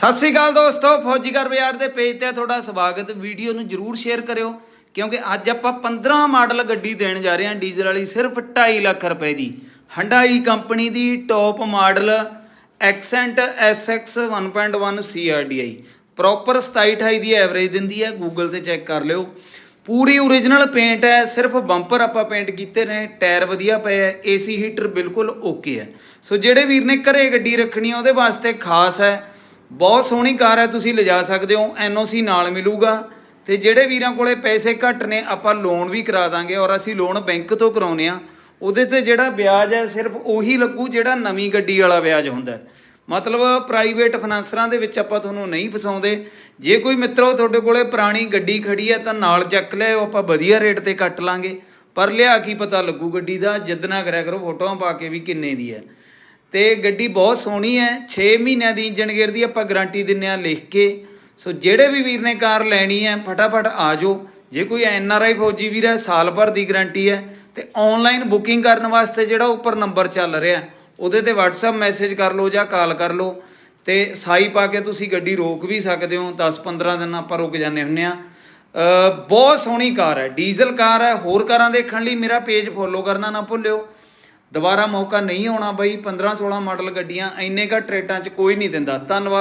ਸਤਿ ਸ੍ਰੀ ਅਕਾਲ ਦੋਸਤੋ ਫੌਜੀ ਘਰ ਬਾਜ਼ਾਰ ਦੇ ਪੇਜ ਤੇ ਤੁਹਾਡਾ ਸਵਾਗਤ। ਵੀਡੀਓ ਨੂੰ ਜਰੂਰ ਸ਼ੇਅਰ ਕਰਿਓ, ਕਿਉਂਕਿ ਅੱਜ ਆਪਾਂ 15 ਮਾਡਲ ਗੱਡੀ ਦੇਣ ਜਾ ਰਹੇ ਹਾਂ, ਡੀਜ਼ਲ ਵਾਲੀ ਸਿਰਫ 2.5 ਲੱਖ ਰੁਪਏ ਦੀ। ਹੰਡਾਈ ਕੰਪਨੀ ਦੀ top model Accent SX 1.1 CRDI proper 27 28 ਦੀ ਐਵਰੇਜ ਦਿੰਦੀ ਹੈ ਗੂਗਲ ਤੇ ਚੈੱਕ ਕਰ ਲਿਓ। ਪੂਰੀ ਓਰੀਜਨਲ ਪੇਂਟ ਹੈ, ਸਿਰਫ ਬੰਪਰ ਆਪਾਂ ਪੇਂਟ ਕੀਤੇ ਨੇ ਟਾਇਰ ਵਧੀਆ ਪਏ ਹੈ ਏਸੀ ਹੀਟਰ ਬਿਲਕੁਲ ਓਕੇ ਹੈ। ਸੋ ਜਿਹੜੇ ਵੀਰ ਨੇ ਘਰੇ ਗੱਡੀ ਰੱਖਣੀ ਹੈ, ਉਹਦੇ ਵਾਸਤੇ ਖਾਸ ਹੈ ਬਹੁਤ ਸੋਹਣੀ ਕਾਰ ਹੈ, ਤੁਸੀਂ ਲਿਜਾ ਸਕਦੇ ਹੋ ਐਨਓਸੀ ਨਾਲ ਮਿਲੂਗਾ। ਤੇ ਜਿਹੜੇ ਵੀਰਾਂ ਕੋਲੇ ਪੈਸੇ ਘੱਟ ਨੇ, ਆਪਾਂ ਲੋਨ ਵੀ ਕਰਾ ਦਾਂਗੇ ਔਰ ਅਸੀਂ ਲੋਨ ਬੈਂਕ ਤੋਂ ਕਰਾਉਨੇ ਆ ਉਹਦੇ ਤੇ ਜਿਹੜਾ ਵਿਆਜ ਹੈ, ਸਿਰਫ ਉਹੀ ਲੱਗੂ ਜਿਹੜਾ ਨਵੀਂ ਗੱਡੀ ਵਾਲਾ ਵਿਆਜ ਹੁੰਦਾ ਮਤਲਬ ਪ੍ਰਾਈਵੇਟ ਫਾਈਨਾਂਸਰਾਂ ਦੇ ਵਿੱਚ ਆਪਾਂ ਤੁਹਾਨੂੰ ਨਹੀਂ ਫਸਾਉਂਦੇ। ਜੇ ਕੋਈ ਮਿੱਤਰੋ ਤੁਹਾਡੇ ਕੋਲੇ ਪੁਰਾਣੀ ਗੱਡੀ ਖੜੀ ਹੈ, ਤਾਂ ਨਾਲ ਚੱਕ ਲਿਆਓ ਆਪਾਂ ਵਧੀਆ ਰੇਟ ਤੇ ਕੱਟ ਲਾਂਗੇ। ਪਰ ਲਿਆ ਕੀ ਪਤਾ ਲੱਗੂ ਗੱਡੀ ਦਾ, ਜਿੱਦ ਨਾ ਕਰਿਆ ਕਰੋ, ਫੋਟੋਆਂ ਪਾ ਕੇ ਵੀ ਕਿੰਨੇ ਦੀ ਹੈ। ਤੇ ਗੱਡੀ ਬਹੁਤ ਸੋਹਣੀ ਹੈ। 6 ਮਹੀਨਿਆਂ ਦੀ ਇੰਜਨ ਗੇਅਰ ਦੀ ਆਪਾਂ ਗਾਰੰਟੀ ਦਿੰਨੇ ਆ ਲਿਖ ਕੇ। ਸੋ ਜਿਹੜੇ ਵੀ ਵੀਰ ਨੇ ਕਾਰ ਲੈਣੀ ਹੈ, ਫਟਾਫਟ ਆ ਜਾਓ। ਜੇ ਕੋਈ ਐਨ ਆਰ ਆਈ ਫੌਜੀ ਵੀਰ ਹੈ, ਸਾਲ ਭਰ ਦੀ ਗਾਰੰਟੀ ਹੈ। ਤੇ ਆਨਲਾਈਨ ਬੁਕਿੰਗ ਕਰਨ ਵਾਸਤੇ ਜਿਹੜਾ ਉੱਪਰ ਨੰਬਰ ਚੱਲ ਰਿਹਾ, ਉਹਦੇ ਤੇ WhatsApp ਮੈਸੇਜ ਕਰ ਲਓ ਜਾਂ ਕਾਲ ਕਰ ਲਓ। ਤੇ ਸਾਈ ਪਾ ਕੇ ਤੁਸੀਂ ਗੱਡੀ ਰੋਕ ਵੀ ਸਕਦੇ ਹੋ। 10-15 ਦਿਨ ਆਪਾਂ ਰੁਕ ਜਾਂਦੇ ਹੁੰਨੇ ਆ ਬਹੁਤ ਸੋਹਣੀ ਕਾਰ ਹੈ। ਡੀਜ਼ਲ ਕਾਰ ਹੈ। ਹੋਰ ਕਾਰਾਂ ਦੇਖਣ ਲਈ ਮੇਰਾ ਪੇਜ ਫੋਲੋ ਕਰਨਾ ਨਾ ਭੁੱਲਿਓ। ਦੁਬਾਰਾ ਮੌਕਾ ਨਹੀਂ ਆਉਣਾ ਬਈ 15 16 ਮਾਡਲ ਗੱਡੀਆਂ ਇੰਨੇ ਘੱਟ ਰੇਟਾਂ 'ਚ ਕੋਈ ਨਹੀਂ ਦਿੰਦਾ। ਧੰਨਵਾਦ।